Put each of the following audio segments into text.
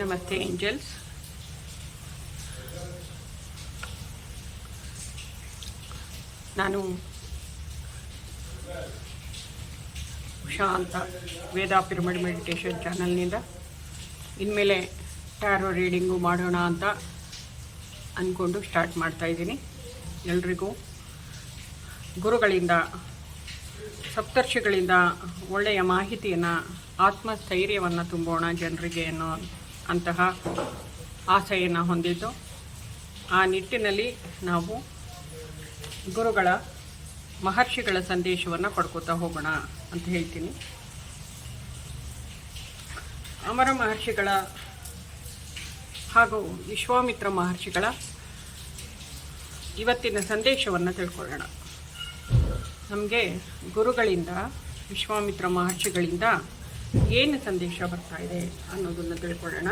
ನಮಸ್ತೆ ಏಂಜಲ್ಸ್ ನಾನು ಉಷಾ ಅಂತ ವೇದ ಪಿರಮಿಡ್ ಮೆಡಿಟೇಷನ್ ಚಾನಲ್ನಿಂದ. ಇನ್ಮೇಲೆ ಟ್ಯಾರೋ ರೀಡಿಂಗು ಮಾಡೋಣ ಅಂತ ಅಂದ್ಕೊಂಡು ಸ್ಟಾರ್ಟ್ ಮಾಡ್ತಾಯಿದ್ದೀನಿ ಎಲ್ರಿಗೂ ಗುರುಗಳಿಂದ, ಸಪ್ತರ್ಷಿಗಳಿಂದ ಒಳ್ಳೆಯ ಮಾಹಿತಿಯನ್ನು, ಆತ್ಮಸ್ಥೈರ್ಯವನ್ನು ತುಂಬೋಣ ಜನರಿಗೆ ಅನ್ನೋ ಅಂತಹ ಆಸೆಯನ್ನು ಹೊಂದಿದ್ದು. ಆ ನಿಟ್ಟಿನಲ್ಲಿ ನಾವು ಗುರುಗಳ, ಮಹರ್ಷಿಗಳ ಸಂದೇಶವನ್ನು ಪಡ್ಕೋತಾ ಹೋಗೋಣ ಅಂತ ಹೇಳ್ತೀನಿ. ಅಮರ ಮಹರ್ಷಿಗಳ ಹಾಗೂ ವಿಶ್ವಾಮಿತ್ರ ಮಹರ್ಷಿಗಳ ಇವತ್ತಿನ ಸಂದೇಶವನ್ನು ತಿಳ್ಕೊಳ್ಳೋಣ. ನಮಗೆ ಗುರುಗಳಿಂದ, ವಿಶ್ವಾಮಿತ್ರ ಮಹರ್ಷಿಗಳಿಂದ ಏನು ಸಂದೇಶ ಬರ್ತಾ ಇದೆ ಅನ್ನೋದನ್ನು ತಿಳ್ಕೊಳ್ಳೋಣ.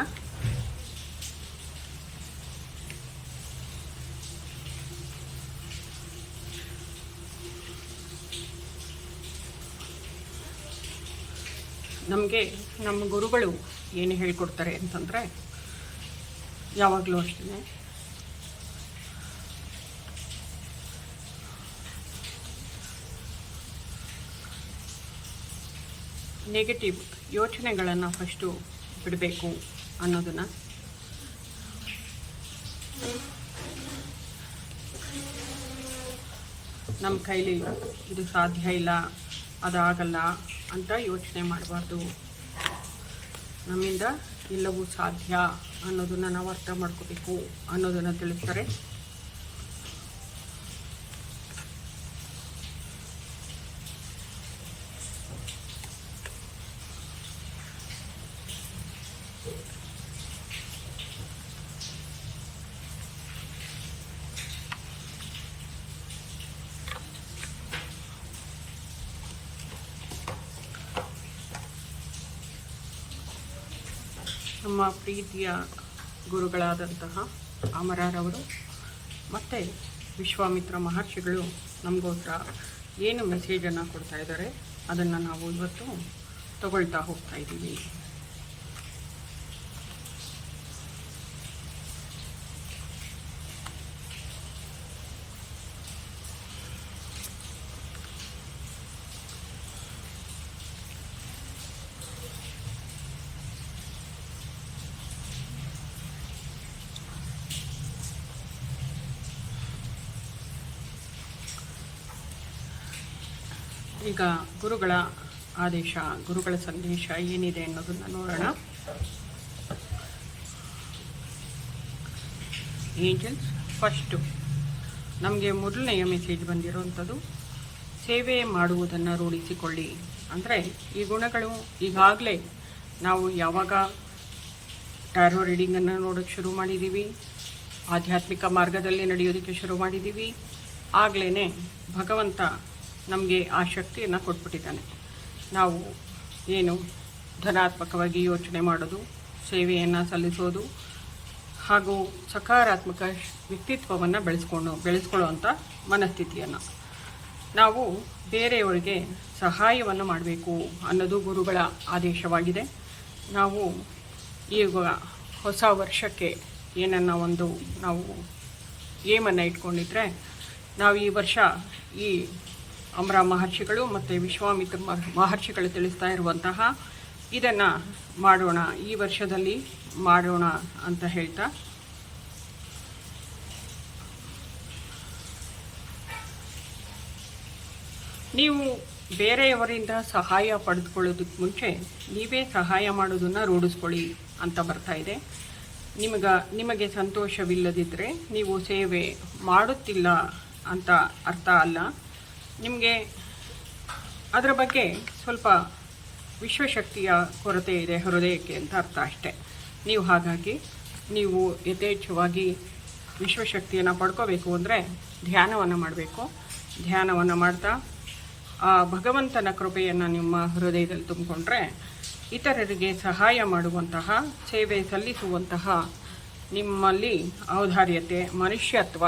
ನಮಗೆ ನಮ್ಮ ಗುರುಗಳು ಏನು ಹೇಳಿಕೊಡ್ತಾರೆ ಅಂತಂದರೆ ಯಾವಾಗಲೂ ಅಷ್ಟೇ ನೆಗೆಟಿವ್ ಯೋಚನೆಗಳನ್ನು ಫಸ್ಟು ಬಿಡಬೇಕು ಅನ್ನೋದನ್ನು. ನಮ್ಮ ಕೈಲಿ ಇದು ಸಾಧ್ಯ ಇಲ್ಲ, ಅದಾಗಲ್ಲ ಅಂತ ಯೋಚನೆ ಮಾಡಬಾರ್ದು. ನಮ್ಮಿಂದ ಎಲ್ಲವೂ ಸಾಧ್ಯ ಅನ್ನೋದನ್ನು ನಾವು ಅರ್ಥ ಮಾಡ್ಕೋಬೇಕು ಅನ್ನೋದನ್ನು ತಿಳಿಸ್ತಾರೆ. ನಮ್ಮ ಪ್ರೀತಿಯ ಗುರುಗಳಾದಂತಹ ಅಮರರವರು ಮತ್ತು ವಿಶ್ವಾಮಿತ್ರ ಮಹರ್ಷಿಗಳು ನಮಗೋಸ್ಕರ ಏನು ಮೆಸೇಜನ್ನು ಕೊಡ್ತಾ ಇದ್ದಾರೆ, ಅದನ್ನು ನಾವು ಇವತ್ತು ತಗೊಳ್ತಾ ಹೋಗ್ತಾ ಇದ್ದೀವಿ. ಈಗ ಗುರುಗಳ ಆದೇಶ, ಗುರುಗಳ ಸಂದೇಶ ಏನಿದೆ ಅನ್ನೋದನ್ನು ನೋಡೋಣ. ಏಂಜಲ್ಸ್, ಫಸ್ಟು, ನಮಗೆ ಮೊದಲನೆಯ ಮೆಸೇಜ್ ಬಂದಿರುವಂಥದ್ದು ಸೇವೆ ಮಾಡುವುದನ್ನು ರೂಢಿಸಿಕೊಳ್ಳಿ. ಅಂದರೆ ಈ ಗುಣಗಳು ಈಗಾಗಲೇ ನಾವು ಯಾವಾಗ ಟ್ಯಾರೋ ರೀಡಿಂಗನ್ನು ನೋಡೋಕ್ಕೆ ಶುರು ಮಾಡಿದ್ದೀವಿ ಆಧ್ಯಾತ್ಮಿಕ ಮಾರ್ಗದಲ್ಲಿ ನಡೆಯೋದಕ್ಕೆ ಶುರು ಮಾಡಿದ್ದೀವಿ ಆಗಲೇ ಭಗವಂತ ನಮಗೆ ಆ ಶಕ್ತಿಯನ್ನು ಕೊಟ್ಬಿಟ್ಟಿದ್ದಾನೆ. ನಾವು ಏನು ಧನಾತ್ಮಕವಾಗಿ ಯೋಚನೆ ಮಾಡೋದು, ಸೇವೆಯನ್ನು ಸಲ್ಲಿಸೋದು, ಹಾಗೂ ಸಕಾರಾತ್ಮಕ ವ್ಯಕ್ತಿತ್ವವನ್ನು ಬೆಳೆಸ್ಕೊಂಡು ಬೆಳೆಸ್ಕೊಳ್ಳುವಂಥ ಮನಸ್ಥಿತಿಯನ್ನು. ನಾವು ಬೇರೆಯವರಿಗೆ ಸಹಾಯವನ್ನು ಮಾಡಬೇಕು ಅನ್ನೋದು ಗುರುಗಳ ಆದೇಶವಾಗಿದೆ. ನಾವು ಈಗ ಹೊಸ ವರ್ಷಕ್ಕೆ ಏನನ್ನ ಒಂದು ನಾವು ಏಮನ್ನು ಇಟ್ಕೊಂಡಿದ್ರೆ, ನಾವು ಈ ವರ್ಷ ಈ ಅಮರ ಮಹರ್ಷಿಗಳು ಮತ್ತು ವಿಶ್ವಾಮಿತ್ರ ಮಹ- ಮಹರ್ಷಿಗಳು ತಿಳಿಸ್ತಾ ಇರುವಂತಹ ಇದನ್ನು ಮಾಡೋಣ, ಈ ವರ್ಷದಲ್ಲಿ ಮಾಡೋಣ ಅಂತ ಹೇಳ್ತಾ. ನೀವು ಬೇರೆಯವರಿಂದ ಸಹಾಯ ಪಡೆದುಕೊಳ್ಳೋದಕ್ಕೆ ಮುಂಚೆ ನೀವೇ ಸಹಾಯ ಮಾಡೋದನ್ನು ರೂಢಿಸ್ಕೊಳ್ಳಿ ಅಂತ ಬರ್ತಾ ಇದೆ. ನಿಮಗ, ನಿಮಗೆ ಸಂತೋಷವಿಲ್ಲದಿದ್ದರೆ ನೀವು ಸೇವೆ ಮಾಡುತ್ತಿಲ್ಲ ಅಂತ ಅರ್ಥ ಅಲ್ಲ. ನಿಮಗೆ ಅದರ ಬಗ್ಗೆ ಸ್ವಲ್ಪ ವಿಶ್ವಶಕ್ತಿಯ ಕೊರತೆ ಇದೆ ಹೃದಯಕ್ಕೆ ಅಂತ ಅರ್ಥ ಅಷ್ಟೆ. ನೀವು ಹಾಗಾಗಿ ನೀವು ಯಥೇಚ್ಛವಾಗಿ ವಿಶ್ವಶಕ್ತಿಯನ್ನು ಪಡ್ಕೋಬೇಕು ಅಂದರೆ ಧ್ಯಾನವನ್ನು ಮಾಡಬೇಕು. ಧ್ಯಾನವನ್ನು ಮಾಡ್ತಾ ಆ ಭಗವಂತನ ಕೃಪೆಯನ್ನು ನಿಮ್ಮ ಹೃದಯದಲ್ಲಿ ತುಂಬಿಕೊಂಡ್ರೆ ಇತರರಿಗೆ ಸಹಾಯ ಮಾಡುವಂತಹ, ಸೇವೆ ಸಲ್ಲಿಸುವಂತಹ ನಿಮ್ಮಲ್ಲಿ ಔದಾರ್ಯತೆ, ಮನುಷ್ಯತ್ವ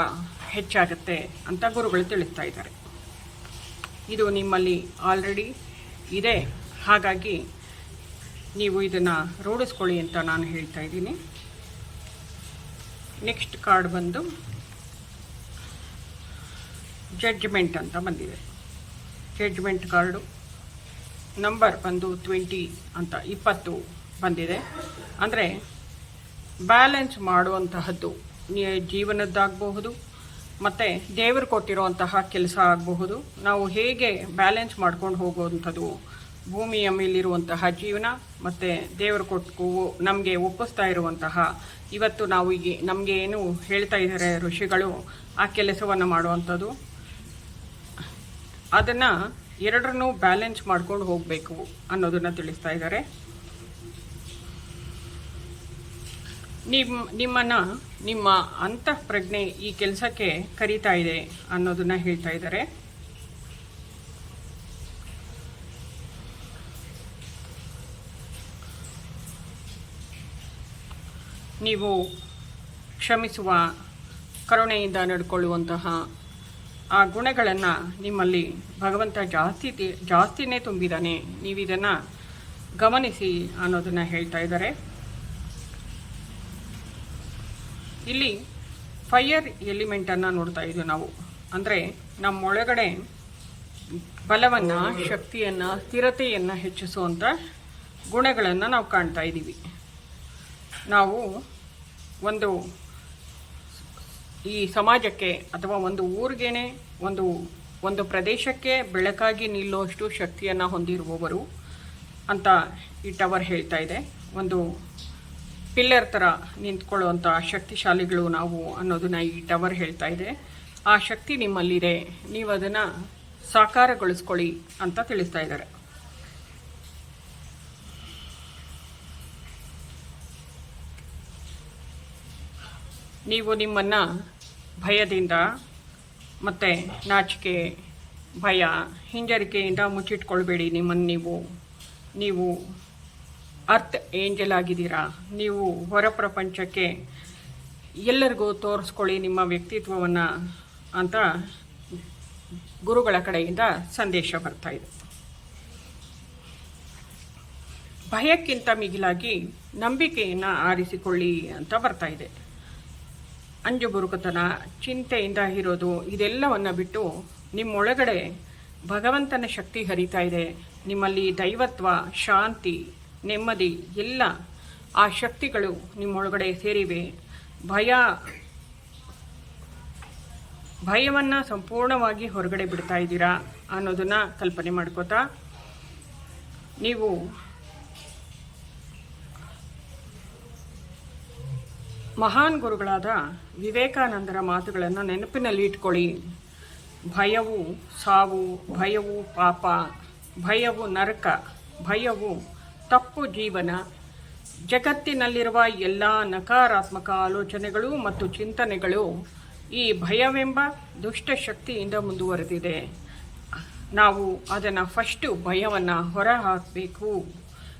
ಹೆಚ್ಚಾಗುತ್ತೆ ಅಂತ ಗುರುಗಳು ತಿಳಿಸ್ತಾ ಇದ್ದಾರೆ. ಇದು ನಿಮ್ಮಲ್ಲಿ ಆಲ್ರೆಡಿ ಇದೆ. ಹಾಗಾಗಿ ನೀವು ಇದನ್ನು ರೂಢಿಸ್ಕೊಳ್ಳಿ ಅಂತ ನಾನು ಹೇಳ್ತಾ ಇದ್ದೀನಿ. ನೆಕ್ಸ್ಟ್ ಕಾರ್ಡ್ ಬಂದು ಜಡ್ಜ್ಮೆಂಟ್ ಅಂತ ಬಂದಿದೆ. ಜಡ್ಜ್ಮೆಂಟ್ ಕಾರ್ಡು ನಂಬರ್ ಬಂದು ಟ್ವೆಂಟಿ ಅಂತ ಇಪ್ಪತ್ತು ಬಂದಿದೆ. ಅಂದರೆ ಬ್ಯಾಲೆನ್ಸ್ ಮಾಡುವಂತಹದ್ದು ಜೀವನದ್ದಾಗಬಹುದು ಮತ್ತು ದೇವರು ಕೊಟ್ಟಿರುವಂತಹ ಕೆಲಸ ಆಗಬಹುದು. ನಾವು ಹೇಗೆ ಬ್ಯಾಲೆನ್ಸ್ ಮಾಡ್ಕೊಂಡು ಹೋಗುವಂಥದ್ದು? ಭೂಮಿಯ ಮೇಲಿರುವಂತಹ ಜೀವನ ಮತ್ತು ದೇವರು ಕೊಟ್ಟು ನಮಗೆ ಒಪ್ಪಿಸ್ತಾ ಇರುವಂತಹ ಇವತ್ತು ನಾವು ಈಗ ನಮಗೆ ಏನು ಹೇಳ್ತಾ ಇದ್ದಾರೆ ಋಷಿಗಳು ಆ ಕೆಲಸವನ್ನು ಮಾಡುವಂಥದ್ದು. ಅದನ್ನು ಎರಡರನ್ನೂ ಬ್ಯಾಲೆನ್ಸ್ ಮಾಡ್ಕೊಂಡು ಹೋಗಬೇಕು ಅನ್ನೋದನ್ನು ತಿಳಿಸ್ತಾ ಇದ್ದಾರೆ ನಿಮ್ಮ ನಿಮ್ಮನ್ನು, ನಿಮ್ಮ ಅಂತಃಪ್ರಜ್ಞೆ ಈ ಕೆಲಸಕ್ಕೆ ಕರೀತಾ ಇದೆ ಅನ್ನೋದನ್ನು ಹೇಳ್ತಾ ಇದ್ದಾರೆ. ನೀವು ಕ್ಷಮಿಸುವ ಕರುಣೆಯಿಂದ ನಡ್ಕೊಳ್ಳುವಂತಹ ಆ ಗುಣಗಳನ್ನು ನಿಮ್ಮಲ್ಲಿ ಭಗವಂತ ಜಾಸ್ತಿ ಜಾಸ್ತಿನೇ ತುಂಬಿದ್ದಾನೆ ನೀವಿದನ್ನು ಗಮನಿಸಿ ಅನ್ನೋದನ್ನು ಹೇಳ್ತಾ ಇದ್ದಾರೆ. ಇಲ್ಲಿ ಫೈಯರ್ ಎಲಿಮೆಂಟನ್ನು ನೋಡ್ತಾ ಇದ್ದೀವಿ ನಾವು. ಅಂದರೆ ನಮ್ಮೊಳಗಡೆ ಬಲವನ್ನು, ಶಕ್ತಿಯನ್ನು, ಸ್ಥಿರತೆಯನ್ನು ಹೆಚ್ಚಿಸುವಂಥ ಗುಣಗಳನ್ನು ನಾವು ಕಾಣ್ತಾ ಇದ್ದೀವಿ. ನಾವು ಒಂದು ಈ ಸಮಾಜಕ್ಕೆ ಅಥವಾ ಒಂದು ಊರಿಗೇನೆ, ಒಂದು ಒಂದು ಪ್ರದೇಶಕ್ಕೆ ಬೆಳಕಾಗಿ ನಿಲ್ಲುವಷ್ಟು ಶಕ್ತಿಯನ್ನು ಹೊಂದಿರುವವರು ಅಂತ ಈ ಟವರ್ ಹೇಳ್ತಾ ಇದೆ. ಒಂದು ಪಿಲ್ಲರ್ ಥರ ನಿಂತ್ಕೊಳ್ಳುವಂಥ ಶಕ್ತಿಶಾಲಿಗಳು ನಾವು ಅನ್ನೋದನ್ನ ಈ ಟವರ್ ಹೇಳ್ತಾ ಇದೆ. ಆ ಶಕ್ತಿ ನಿಮ್ಮಲ್ಲಿದೆ. ನೀವು ಅದನ್ನು ಸಾಕಾರಗೊಳಿಸ್ಕೊಳ್ಳಿ ಅಂತ ತಿಳಿಸ್ತಾ ಇದ್ದಾರೆ. ನೀವು ನಿಮ್ಮನ್ನು ಭಯದಿಂದ ಮತ್ತು ನಾಚಿಕೆ, ಭಯ, ಹಿಂಜರಿಕೆಯಿಂದ ಮುಚ್ಚಿಟ್ಕೊಳ್ಬೇಡಿ ನಿಮ್ಮನ್ನು ನೀವು. ನೀವು ಅರ್ತ್ ಏಂಜಲ್ ಆಗಿದ್ದೀರಾ? ನೀವು ಹೊರ ಪ್ರಪಂಚಕ್ಕೆ ಎಲ್ಲರಿಗೂ ತೋರಿಸ್ಕೊಳ್ಳಿ ನಿಮ್ಮ ವ್ಯಕ್ತಿತ್ವವನ್ನು ಅಂತ ಗುರುಗಳ ಕಡೆಯಿಂದ ಸಂದೇಶ ಬರ್ತಾ ಇದೆ. ಭಯಕ್ಕಿಂತ ಮಿಗಿಲಾಗಿ ನಂಬಿಕೆಯನ್ನು ಆರಿಸಿಕೊಳ್ಳಿ ಅಂತ ಬರ್ತಾ ಇದೆ. ಅಂಜು ಬುರುಕುತನ ಚಿಂತೆಯಿಂದ ಇರೋದು ಇದೆಲ್ಲವನ್ನು ಬಿಟ್ಟು ನಿಮ್ಮೊಳಗಡೆ ಭಗವಂತನ ಶಕ್ತಿ ಹರಿತಾ ಇದೆ. ನಿಮ್ಮಲ್ಲಿ ದೈವತ್ವ, ಶಾಂತಿ ನೆಮ್ಮದಿ, ಎಲ್ಲ ಆ ಶಕ್ತಿಗಳು ನಿಮ್ಮೊಳಗಡೆ ಸೇರಿವೆ. ಭಯ, ಭಯವನ್ನು ಸಂಪೂರ್ಣವಾಗಿ ಹೊರಗಡೆ ಬಿಡ್ತಾ ಇದ್ದೀರಾ ಅನ್ನೋದನ್ನು ಕಲ್ಪನೆ ಮಾಡ್ಕೋತಾ, ನೀವು ಮಹಾನ್ ಗುರುಗಳಾದ ವಿವೇಕಾನಂದರ ಮಾತುಗಳನ್ನು ನೆನಪಿನಲ್ಲಿ ಇಟ್ಕೊಳ್ಳಿ. ಭಯವು ಸಾವು, ಭಯವು ಪಾಪ, ಭಯವು ನರಕ, ಭಯವು ತಪ್ಪು ಜೀವನ. ಜಗತ್ತಿನಲ್ಲಿರುವ ಎಲ್ಲ ನಕಾರಾತ್ಮಕ ಆಲೋಚನೆಗಳು ಮತ್ತು ಚಿಂತನೆಗಳು ಈ ಭಯವೆಂಬ ದುಷ್ಟ ಶಕ್ತಿಯಿಂದ ಮುಂದುವರೆದಿದೆ. ನಾವು ಅದನ್ನು ಫಸ್ಟು ಭಯವನ್ನು ಹೊರಹಾಕಬೇಕು.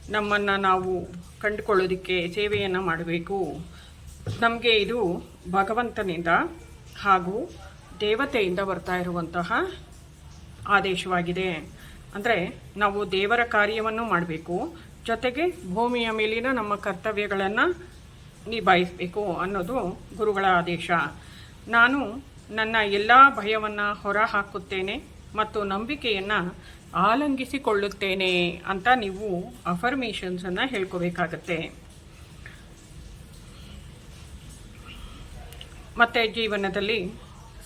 ನಮ್ಮನ್ನು ನಾವು ಕಂಡುಕೊಳ್ಳೋದಕ್ಕೆ ಸೇವೆಯನ್ನು ಮಾಡಬೇಕು. ನಮಗೆ ಇದು ಭಗವಂತನಿಂದ ಹಾಗೂ ದೇವತೆಯಿಂದ ಬರ್ತಾ ಇರುವಂತಹ ಆದೇಶವಾಗಿದೆ. ಅಂದರೆ ನಾವು ದೇವರ ಕಾರ್ಯವನ್ನು ಮಾಡಬೇಕು. ಜೊತೆಗೆ ಭೂಮಿಯ ಮೇಲಿನ ನಮ್ಮ ಕರ್ತವ್ಯಗಳನ್ನು ನಿಭಾಯಿಸಬೇಕು ಅನ್ನೋದು ಗುರುಗಳ ಆದೇಶ. ನಾನು ನನ್ನ ಎಲ್ಲ ಭಯವನ್ನು ಹೊರ ಹಾಕುತ್ತೇನೆ ಮತ್ತು ನಂಬಿಕೆಯನ್ನು ಆಲಂಗಿಸಿಕೊಳ್ಳುತ್ತೇನೆ ಅಂತ ನೀವು ಅಫರ್ಮೇಷನ್ಸನ್ನು ಹೇಳ್ಕೋಬೇಕಾಗತ್ತೆ. ಮತ್ತು ಜೀವನದಲ್ಲಿ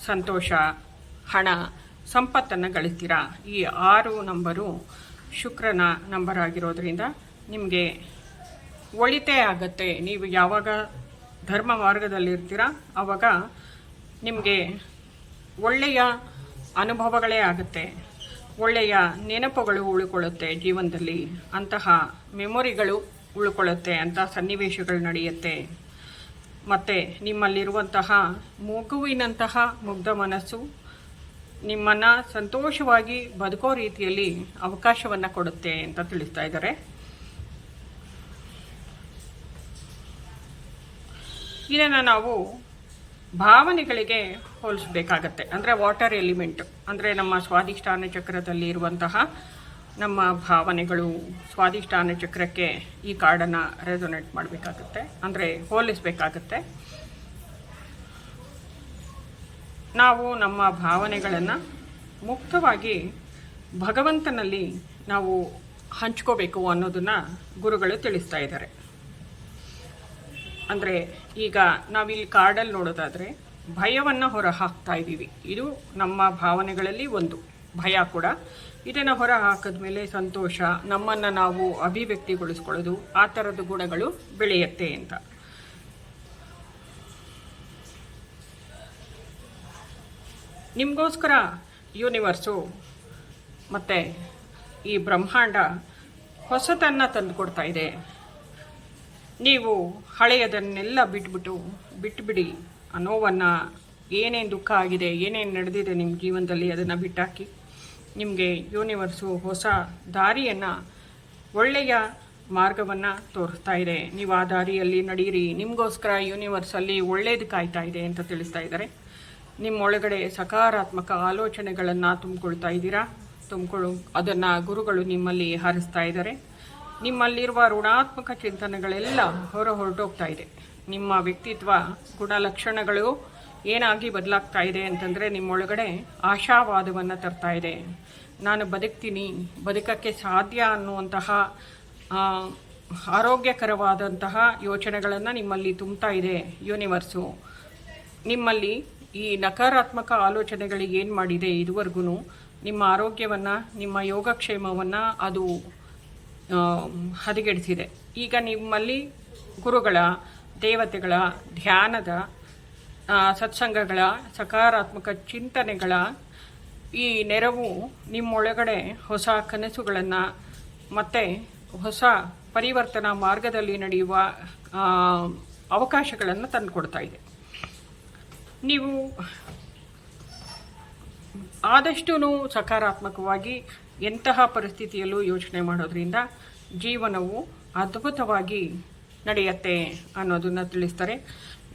ಸಂತೋಷ, ಹಣ, ಸಂಪತ್ತನ್ನು ಗಳಿಸ್ತೀರಾ? ಈ ಆರು ನಂಬರು ಶುಕ್ರನ ನಂಬರ್ ಆಗಿರೋದ್ರಿಂದ ನಿಮಗೆ ಒಳಿತೇ ಆಗತ್ತೆ. ನೀವು ಯಾವಾಗ ಧರ್ಮ ಮಾರ್ಗದಲ್ಲಿರ್ತೀರ ಆವಾಗ ನಿಮಗೆ ಒಳ್ಳೆಯ ಅನುಭವಗಳೇ ಆಗುತ್ತೆ. ಒಳ್ಳೆಯ ನೆನಪುಗಳು ಉಳ್ಕೊಳ್ಳುತ್ತೆ ಜೀವನದಲ್ಲಿ. ಅಂತಹ ಮೆಮೊರಿಗಳು ಉಳ್ಕೊಳ್ಳುತ್ತೆ ಅಂತ ಸನ್ನಿವೇಶಗಳು ನಡೆಯುತ್ತೆ. ಮತ್ತು ನಿಮ್ಮಲ್ಲಿರುವಂತಹ ಮಗುವಿನಂತಹ ಮುಗ್ಧ ಮನಸ್ಸು ನಿಮ್ಮನ್ನು ಸಂತೋಷವಾಗಿ ಬದುಕೋ ರೀತಿಯಲ್ಲಿ ಅವಕಾಶವನ್ನು ಕೊಡುತ್ತೆ ಅಂತ ತಿಳಿಸ್ತಾ ಇದ್ದಾರೆ. ಇದನ್ನು ನಾವು ಭಾವನೆಗಳಿಗೆ ಹೋಲಿಸ್ಬೇಕಾಗತ್ತೆ. ಅಂದರೆ ವಾಟರ್ ಎಲಿಮೆಂಟ್ ಅಂದರೆ ನಮ್ಮ ಸ್ವಾದಿಷ್ಠಾನ ಚಕ್ರದಲ್ಲಿ ಇರುವಂತಹ ನಮ್ಮ ಭಾವನೆಗಳು ಸ್ವಾದಿಷ್ಟಾನ ಚಕ್ರಕ್ಕೆ ಈ ಕಾರ್ಡನ್ನು ರೆಸೊನೇಟ್ ಮಾಡಬೇಕಾಗತ್ತೆ. ಅಂದರೆ ಹೋಲಿಸಬೇಕಾಗತ್ತೆ. ನಾವು ನಮ್ಮ ಭಾವನೆಗಳನ್ನು ಮುಕ್ತವಾಗಿ ಭಗವಂತನಲ್ಲಿ ನಾವು ಹಂಚ್ಕೋಬೇಕು ಅನ್ನೋದನ್ನು ಗುರುಗಳು ತಿಳಿಸ್ತಾ ಇದ್ದಾರೆ. ಅಂದರೆ ಈಗ ನಾವಿಲ್ಲಿ ಕಾರ್ಡಲ್ಲಿ ನೋಡೋದಾದರೆ ಭಯವನ್ನು ಹೊರ ಹಾಕ್ತಾ ಇದ್ದೀವಿ. ಇದು ನಮ್ಮ ಭಾವನೆಗಳಲ್ಲಿ ಒಂದು. ಭಯ ಕೂಡ. ಇದನ್ನು ಹೊರ ಹಾಕಿದ್ಮೇಲೆ ಸಂತೋಷ, ನಮ್ಮನ್ನು ನಾವು ಅಭಿವ್ಯಕ್ತಿಗೊಳಿಸ್ಕೊಳ್ಳೋದು, ಆ ಥರದ ಗುಣಗಳು ಬೆಳೆಯುತ್ತೆ ಅಂತ. ನಿಮಗೋಸ್ಕರ ಯೂನಿವರ್ಸು ಮತ್ತು ಈ ಬ್ರಹ್ಮಾಂಡ ಹೊಸತನ್ನು ತಂದುಕೊಡ್ತಾ ಇದೆ. ನೀವು ಹಳೆಯದನ್ನೆಲ್ಲ ಬಿಟ್ಬಿಟ್ಟು ಬಿಟ್ಬಿಡಿ. ಆ ನೋವನ್ನು ಏನೇನು ದುಃಖ ಆಗಿದೆ, ಏನೇನು ನಡೆದಿದೆ ನಿಮ್ಮ ಜೀವನದಲ್ಲಿ ಅದನ್ನು ಬಿಟ್ಟಾಕಿ. ನಿಮಗೆ ಯೂನಿವರ್ಸು ಹೊಸ ದಾರಿಯನ್ನು, ಒಳ್ಳೆಯ ಮಾರ್ಗವನ್ನು ತೋರಿಸ್ತಾ ಇದೆ. ನೀವು ಆ ದಾರಿಯಲ್ಲಿ ನಡೀರಿ. ನಿಮಗೋಸ್ಕರ ಯೂನಿವರ್ಸಲ್ಲಿ ಒಳ್ಳೇದು ಕಾಯ್ತಾ ಇದೆ ಅಂತ ತಿಳಿಸ್ತಾ ಇದ್ದಾರೆ. ನಿಮ್ಮೊಳಗಡೆ ಸಕಾರಾತ್ಮಕ ಆಲೋಚನೆಗಳನ್ನು ತುಂಬಿಕೊಳ್ತಾ ಇದ್ದೀರಾ? ತುಂಬಿಕೊಳ್ಳು. ಅದನ್ನು ಗುರುಗಳು ನಿಮ್ಮಲ್ಲಿ ಹರಿಸ್ತಾ ಇದ್ದಾರೆ. ನಿಮ್ಮಲ್ಲಿರುವ ಋಣಾತ್ಮಕ ಚಿಂತನೆಗಳೆಲ್ಲ ಹೊರ ಹೊರಟೋಗ್ತಾ ಇದೆ. ನಿಮ್ಮ ವ್ಯಕ್ತಿತ್ವ ಗುಣಲಕ್ಷಣಗಳು ಏನಾಗಿ ಬದಲಾಗ್ತಾ ಇದೆ ಅಂತಂದರೆ ನಿಮ್ಮೊಳಗಡೆ ಆಶಾವಾದವನ್ನು ತರ್ತಾ ಇದೆ. ನಾನು ಬದುಕ್ತೀನಿ, ಬದುಕಕ್ಕೆ ಸಾಧ್ಯ ಅನ್ನುವಂತಹ ಆರೋಗ್ಯಕರವಾದಂತಹ ಯೋಚನೆಗಳನ್ನು ನಿಮ್ಮಲ್ಲಿ ತುಂಬ್ತಾ ಇದೆ ಯೂನಿವರ್ಸು. ನಿಮ್ಮಲ್ಲಿ ಈ ನಕಾರಾತ್ಮಕ ಆಲೋಚನೆಗಳಿಗೆ ಏನು ಮಾಡಿದೆ ಇದುವರೆಗೂ ನಿಮ್ಮ ಆರೋಗ್ಯವನ್ನು, ನಿಮ್ಮ ಯೋಗಕ್ಷೇಮವನ್ನು ಅದು ಹದಗೆಡಿಸಿದೆ. ಈಗ ನಿಮ್ಮಲ್ಲಿ ಗುರುಗಳ, ದೇವತೆಗಳ, ಧ್ಯಾನದ ಸತ್ಸಂಗಗಳ, ಸಕಾರಾತ್ಮಕ ಚಿಂತನೆಗಳ ಈ ನೆರವು ನಿಮ್ಮೊಳಗಡೆ ಹೊಸ ಕನಸುಗಳನ್ನು ಮತ್ತು ಹೊಸ ಪರಿವರ್ತನಾ ಮಾರ್ಗದಲ್ಲಿ ನಡೆಯುವ ಅವಕಾಶಗಳನ್ನು ತಂದುಕೊಡ್ತಾ ಇದೆ. ನೀವು ಆದಷ್ಟು ಸಕಾರಾತ್ಮಕವಾಗಿ ಎಂತಹ ಪರಿಸ್ಥಿತಿಯಲ್ಲೂ ಯೋಚನೆ ಮಾಡೋದ್ರಿಂದ ಜೀವನವು ಅದ್ಭುತವಾಗಿ ನಡೆಯುತ್ತೆ ಅನ್ನೋದನ್ನು ತಿಳಿಸ್ತಾರೆ.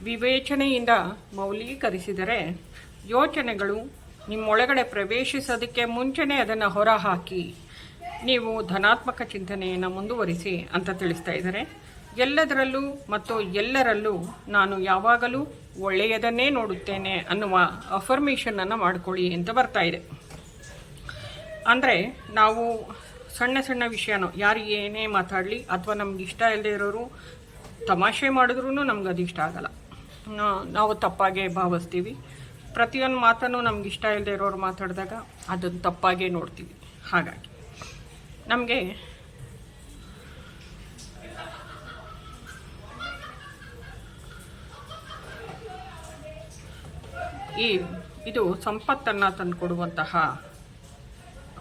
ವಿವೇಚನೆಯಿಂದ ಮೌಲ್ಯೀಕರಿಸಿದರೆ ಯೋಚನೆಗಳು ನಿಮ್ಮೊಳಗಡೆ ಪ್ರವೇಶಿಸೋದಕ್ಕೆ ಮುಂಚೆನೇ ಅದನ್ನು ಹೊರಹಾಕಿ ನೀವು ಧನಾತ್ಮಕ ಚಿಂತನೆಯನ್ನು ಮುಂದುವರಿಸಿ ಅಂತ ತಿಳಿಸ್ತಾ ಇದ್ದಾರೆ. ಎಲ್ಲದರಲ್ಲೂ ಮತ್ತು ಎಲ್ಲರಲ್ಲೂ ನಾನು ಯಾವಾಗಲೂ ಒಳ್ಳೆಯದನ್ನೇ ನೋಡುತ್ತೇನೆ ಅನ್ನುವ ಅಫರ್ಮೇಷನನ್ನು ಮಾಡಿಕೊಳ್ಳಿ ಅಂತ ಬರ್ತಾ ಇದೆ. ಅಂದರೆ ನಾವು ಸಣ್ಣ ಸಣ್ಣ ವಿಷಯನೋ, ಯಾರು ಏನೇ ಮಾತಾಡಲಿ, ಅಥವಾ ನಮ್ಗೆ ಇಷ್ಟ ಇಲ್ಲದೆ ಇರೋರು ತಮಾಷೆ ಮಾಡಿದ್ರೂ ನಮ್ಗೆ ಅದು ಇಷ್ಟ ಆಗಲ್ಲ. ನಾವು ತಪ್ಪಾಗೆ ಭಾವಿಸ್ತೀವಿ. ಪ್ರತಿಯೊಂದು ಮಾತನ್ನು ನಮ್ಗೆ ಇಷ್ಟ ಇಲ್ಲದೆ ಇರೋರು ಮಾತಾಡಿದಾಗ ಅದನ್ನು ತಪ್ಪಾಗೆ ನೋಡ್ತೀವಿ. ಹಾಗಾಗಿ, ನಮಗೆ ಈ, ಇದು ಸಂಪತ್ತನ್ನು ತಂದುಕೊಡುವಂತಹ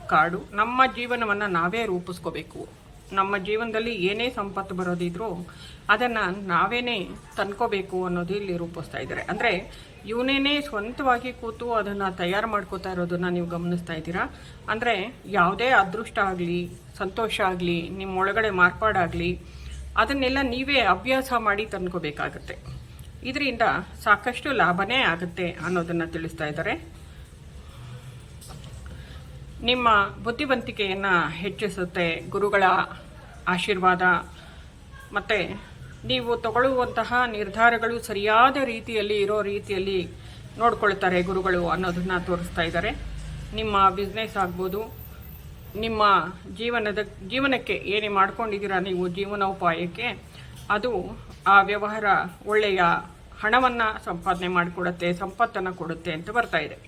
ಕಾಡು. ನಮ್ಮ ಜೀವನವನ್ನು ನಾವೇ ರೂಪಿಸ್ಕೋಬೇಕು. ನಮ್ಮ ಜೀವನದಲ್ಲಿ ಏನೇ ಸಂಪತ್ತು ಬರೋದಿದ್ರೂ ಅದನ್ನು ನಾವೇನೇ ತಂದ್ಕೋಬೇಕು ಅನ್ನೋದು ಇಲ್ಲಿ ರೂಪಿಸ್ತಾ ಇದ್ದಾರೆ. ಅಂದರೆ ಇವನೇನೇ ಸ್ವಂತವಾಗಿ ಕೂತು ಅದನ್ನು ತಯಾರು ಮಾಡ್ಕೋತಾ ಇರೋದನ್ನು ನೀವು ಗಮನಿಸ್ತಾ ಇದ್ದೀರಾ? ಅಂದರೆ ಯಾವುದೇ ಅದೃಷ್ಟ ಆಗಲಿ, ಸಂತೋಷ ಆಗಲಿ ನಿಮ್ಮ ಒಳಗಡೆ ಮಾರ್ಪಾಡಾಗಲಿ, ಅದನ್ನೆಲ್ಲ ನೀವೇ ಅಭ್ಯಾಸ ಮಾಡಿ ತಂದ್ಕೋಬೇಕಾಗತ್ತೆ. ಇದರಿಂದ ಸಾಕಷ್ಟು ಲಾಭನೇ ಆಗುತ್ತೆ ಅನ್ನೋದನ್ನು ತಿಳಿಸ್ತಾ ಇದ್ದಾರೆ. ನಿಮ್ಮ ಬುದ್ಧಿವಂತಿಕೆಯನ್ನು ಹೆಚ್ಚಿಸುತ್ತೆ, ಗುರುಗಳ ಆಶೀರ್ವಾದ. ಮತ್ತು ನೀವು ತಗೊಳ್ಳುವಂತಹ ನಿರ್ಧಾರಗಳು ಸರಿಯಾದ ರೀತಿಯಲ್ಲಿ ಇರೋ ರೀತಿಯಲ್ಲಿ ನೋಡ್ಕೊಳ್ತಾರೆ ಗುರುಗಳು ಅನ್ನೋದನ್ನು ತೋರಿಸ್ತಾ ಇದ್ದಾರೆ. ನಿಮ್ಮ ಬಿಸ್ನೆಸ್ ಆಗ್ಬೋದು, ನಿಮ್ಮ ಜೀವನದ, ಜೀವನಕ್ಕೆ ಏನೇ ಮಾಡ್ಕೊಂಡಿದ್ದೀರಾ ನೀವು ಜೀವನೋಪಾಯಕ್ಕೆ ಅದು ಆ ವ್ಯವಹಾರ ಒಳ್ಳೆಯ ಹಣವನ್ನು ಸಂಪಾದನೆ ಮಾಡಿಕೊಡುತ್ತೆ, ಸಂಪತ್ತನ್ನು ಕೊಡುತ್ತೆ ಅಂತ ಬರ್ತಾ ಇದೆ.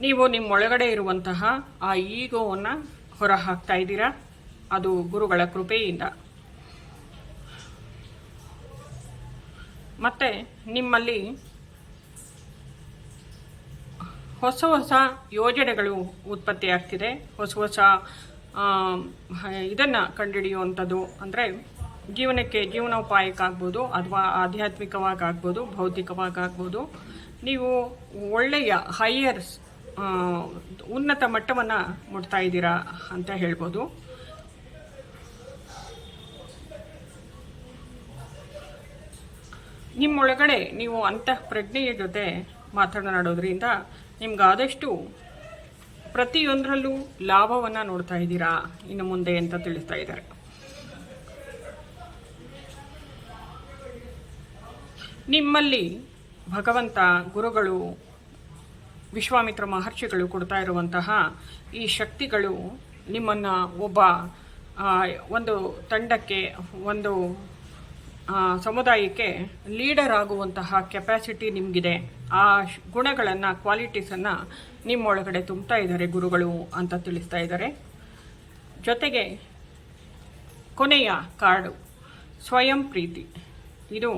ನೀವು ನಿಮ್ಮೊಳಗಡೆ ಇರುವಂತಹ ಆ ಈಗೋವನ್ನು ಹೊರ ಹಾಕ್ತಾ ಇದ್ದೀರಾ? ಅದು ಗುರುಗಳ ಕೃಪೆಯಿಂದ. ಮತ್ತು ನಿಮ್ಮಲ್ಲಿ ಹೊಸ ಹೊಸ ಯೋಜನೆಗಳು ಉತ್ಪತ್ತಿ ಆಗ್ತಿದೆ. ಹೊಸ ಹೊಸ ಇದನ್ನು ಕಂಡುಹಿಡಿಯುವಂಥದ್ದು ಅಂದರೆ ಜೀವನಕ್ಕೆ ಜೀವನೋಪಾಯಕ್ಕಾಗ್ಬೋದು ಅಥವಾ ಆಧ್ಯಾತ್ಮಿಕವಾಗಿ ಆಗ್ಬೋದು ಭೌತಿಕವಾಗಿ ಆಗ್ಬೋದು ನೀವು ಒಳ್ಳೆಯ ಹೈಯರ್ಸ್ ಉನ್ನತ ಮಟ್ಟವನ್ನು ಮುಟ್ತಾ ಇದ್ದೀರಾ ಅಂತ ಹೇಳ್ಬೋದು. ನಿಮ್ಮೊಳಗಡೆ ನೀವು ಅಂತಃ ಪ್ರಜ್ಞೆಯ ಜೊತೆ ಮಾತನಾಡೋದ್ರಿಂದ ನಿಮ್ಗಾದಷ್ಟು ಪ್ರತಿಯೊಂದರಲ್ಲೂ ಲಾಭವನ್ನು ನೋಡ್ತಾ ಇದ್ದೀರಾ? ಇನ್ನು ಮುಂದೆ ಅಂತ ತಿಳಿಸ್ತಾ ಇದ್ದಾರೆ. ನಿಮ್ಮಲ್ಲಿ ಭಗವಂತ ಗುರುಗಳು, ವಿಶ್ವಾಮಿತ್ರ ಮಹರ್ಷಿಗಳು ಕೊಡ್ತಾ ಇರುವಂತಹ ಈ ಶಕ್ತಿಗಳು ನಿಮ್ಮನ್ನು ಒಬ್ಬ ಒಂದು ತಂಡಕ್ಕೆ, ಒಂದು ಸಮುದಾಯಕ್ಕೆ ಲೀಡರ್ ಆಗುವಂತಹ ಕೆಪ್ಯಾಸಿಟಿ ನಿಮಗಿದೆ. ಆ ಗುಣಗಳನ್ನು ಕ್ವಾಲಿಟೀಸನ್ನು ನಿಮ್ಮೊಳಗಡೆ ತುಂಬ್ತಾ ಇದ್ದಾರೆ ಗುರುಗಳು ಅಂತ ತಿಳಿಸ್ತಾ ಇದ್ದಾರೆ. ಜೊತೆಗೆ ಕೊನೆಯ ಕಾರ್ಡು, ಸ್ವಯಂ ಪ್ರೀತಿ. ಇದು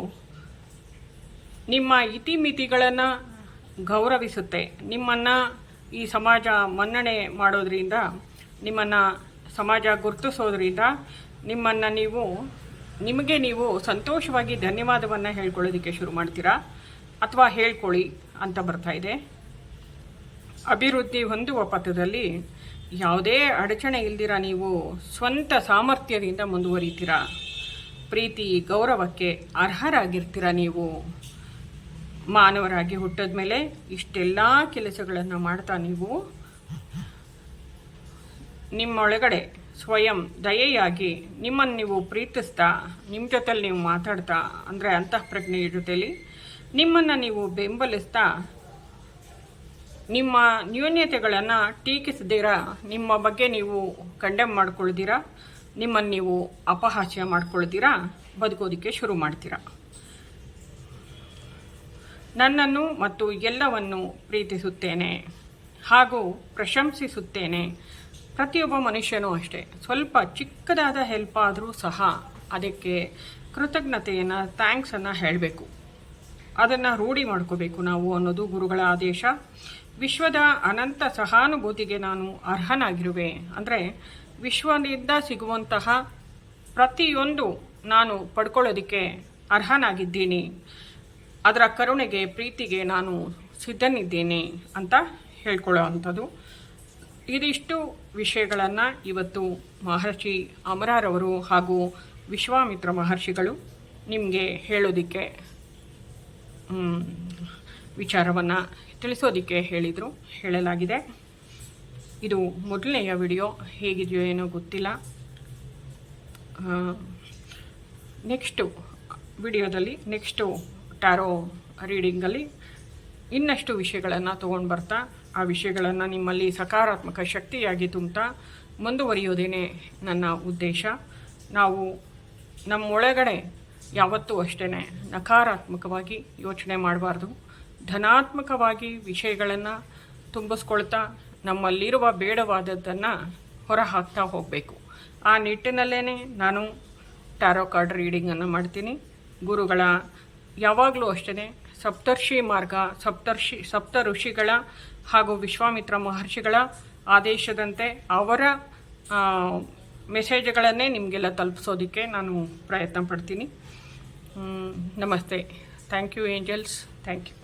ನಿಮ್ಮ ಇತಿಮಿತಿಗಳನ್ನು ಗೌರವಿಸುತ್ತೆ. ನಿಮ್ಮನ್ನು ಈ ಸಮಾಜ ಮನ್ನಣೆ ಮಾಡೋದ್ರಿಂದ, ನಿಮ್ಮನ್ನು ಸಮಾಜ ಗುರುತಿಸೋದ್ರಿಂದ, ನಿಮ್ಮನ್ನು ನೀವು, ನಿಮಗೆ ನೀವು ಸಂತೋಷವಾಗಿ ಧನ್ಯವಾದವನ್ನು ಹೇಳ್ಕೊಳ್ಳೋದಕ್ಕೆ ಶುರು ಮಾಡ್ತೀರಾ? ಅಥವಾ ಹೇಳ್ಕೊಳ್ಳಿ ಅಂತ ಬರ್ತಾ ಇದೆ. ಅಭಿವೃದ್ಧಿ ಹೊಂದುವ ಪಥದಲ್ಲಿ ಯಾವುದೇ ಅಡಚಣೆ ಇಲ್ದಿರ ನೀವು ಸ್ವಂತ ಸಾಮರ್ಥ್ಯದಿಂದ ಮುಂದುವರಿತೀರಾ? ಪ್ರೀತಿ, ಗೌರವಕ್ಕೆ ಅರ್ಹರಾಗಿರ್ತೀರ ನೀವು? ಮಾನವರಾಗಿ ಹುಟ್ಟದ ಮೇಲೆ ಇಷ್ಟೆಲ್ಲ ಕೆಲಸಗಳನ್ನು ಮಾಡ್ತಾ ನೀವು, ನಿಮ್ಮೊಳಗಡೆ ಸ್ವಯಂ ದಯೆಯಾಗಿ ನಿಮ್ಮನ್ನು ನೀವು ಪ್ರೀತಿಸ್ತಾ, ನಿಮ್ಮ ಜೊತೆಲಿ ನೀವು ಮಾತಾಡ್ತಾ, ಅಂದರೆ ಅಂತಃಪ್ರಜ್ಞೆಯ ಜೊತೆಲಿ ನಿಮ್ಮನ್ನು ನೀವು ಬೆಂಬಲಿಸ್ತಾ, ನಿಮ್ಮ ನ್ಯೂನ್ಯತೆಗಳನ್ನು ಟೀಕಿಸದಿರ, ನಿಮ್ಮ ಬಗ್ಗೆ ನೀವು ಕಂಡೆಮ್ ಮಾಡ್ಕೊಳ್ದಿರ, ನಿಮ್ಮನ್ನು ನೀವು ಅಪಹಾಸ್ಯ ಮಾಡ್ಕೊಳ್ತೀರಾ ಬದುಕೋದಕ್ಕೆ ಶುರು ಮಾಡ್ತೀರಾ. ನನ್ನನ್ನು ಮತ್ತು ಎಲ್ಲವನ್ನು ಪ್ರೀತಿಸುತ್ತೇನೆ ಹಾಗೂ ಪ್ರಶಂಸಿಸುತ್ತೇನೆ. ಪ್ರತಿಯೊಬ್ಬ ಮನುಷ್ಯನೂ ಅಷ್ಟೇ. ಸ್ವಲ್ಪ ಚಿಕ್ಕದಾದ ಹೆಲ್ಪ್ ಆದರೂ ಸಹ ಅದಕ್ಕೆ ಕೃತಜ್ಞತೆಯನ್ನು ಥ್ಯಾಂಕ್ಸನ್ನು ಹೇಳಬೇಕು. ಅದನ್ನು ರೂಢಿ ಮಾಡ್ಕೋಬೇಕು ನಾವು ಅನ್ನೋದು ಗುರುಗಳ ಆದೇಶ. ವಿಶ್ವದ ಅನಂತ ಸಹಾನುಭೂತಿಗೆ ನಾನು ಅರ್ಹನಾಗಿರುವೆ. ಅಂದರೆ ವಿಶ್ವದಿಂದ ಸಿಗುವಂತಹ ಪ್ರತಿಯೊಂದು ನಾನು ಪಡ್ಕೊಳ್ಳೋದಕ್ಕೆ ಅರ್ಹನಾಗಿದ್ದೀನಿ. ಅದರ ಕರುಣೆಗೆ, ಪ್ರೀತಿಗೆ ನಾನು ಸಿದ್ಧನಿದ್ದೇನೆ ಅಂತ ಹೇಳ್ಕೊಳ್ಳೋ ಅಂಥದ್ದು ಇದಿಷ್ಟು ವಿಷಯಗಳನ್ನು ಇವತ್ತು ಮಹರ್ಷಿ ಅಮರಾರವರು ಹಾಗೂ ವಿಶ್ವಾಮಿತ್ರ ಮಹರ್ಷಿಗಳು ನಿಮಗೆ ಹೇಳೋದಕ್ಕೆ ವಿಚಾರವನ್ನು ತಿಳಿಸೋದಕ್ಕೆ ಹೇಳಿದರು, ಹೇಳಲಾಗಿದೆ. ಇದು ಮೊದಲನೆಯ ವಿಡಿಯೋ, ಹೇಗಿದೆಯೋ ಏನೋ ಗೊತ್ತಿಲ್ಲ. ನೆಕ್ಸ್ಟು, ವಿಡಿಯೋದಲ್ಲಿ ನೆಕ್ಸ್ಟು ಟ್ಯಾರೋ ರೀಡಿಂಗಲ್ಲಿ ಇನ್ನಷ್ಟು ವಿಷಯಗಳನ್ನು ತೊಗೊಂಡು ಬರ್ತಾ, ಆ ವಿಷಯಗಳನ್ನು ನಿಮ್ಮಲ್ಲಿ ಸಕಾರಾತ್ಮಕ ಶಕ್ತಿಯಾಗಿ ತುಂಬುತ್ತಾ ಮುಂದುವರಿಯೋದೇನೆ ನನ್ನ ಉದ್ದೇಶ. ನಾವು ನಮ್ಮೊಳಗಡೆ ಯಾವತ್ತೂ ಅಷ್ಟೇ ನಕಾರಾತ್ಮಕವಾಗಿ ಯೋಚನೆ ಮಾಡಬಾರ್ದು. ಧನಾತ್ಮಕವಾಗಿ ವಿಷಯಗಳನ್ನು ತುಂಬಿಸ್ಕೊಳ್ತಾ ನಮ್ಮಲ್ಲಿರುವ ಬೇಡವಾದದ್ದನ್ನು ಹೊರಹಾಕ್ತಾ ಹೋಗಬೇಕು. ಆ ನಿಟ್ಟಿನಲ್ಲೇ ನಾನು ಟ್ಯಾರೋ ಕಾರ್ಡ್ ರೀಡಿಂಗನ್ನು ಮಾಡ್ತೀನಿ. ಗುರುಗಳ ಯಾವಾಗಲೂ ಅಷ್ಟೇ ಸಪ್ತರ್ಷಿ ಮಾರ್ಗ, ಸಪ್ತರ್ಷಿ, ಸಪ್ತ ಋಷಿಗಳ ಹಾಗೂ ವಿಶ್ವಾಮಿತ್ರ ಮಹರ್ಷಿಗಳ ಆದೇಶದಂತೆ ಅವರ ಮೆಸೇಜ್ಗಳನ್ನೇ ನಿಮಗೆಲ್ಲ ತಲುಪಿಸೋದಕ್ಕೆ ನಾನು ಪ್ರಯತ್ನ ಪಡ್ತೀನಿ. ನಮಸ್ತೆ. Thank you angels thank you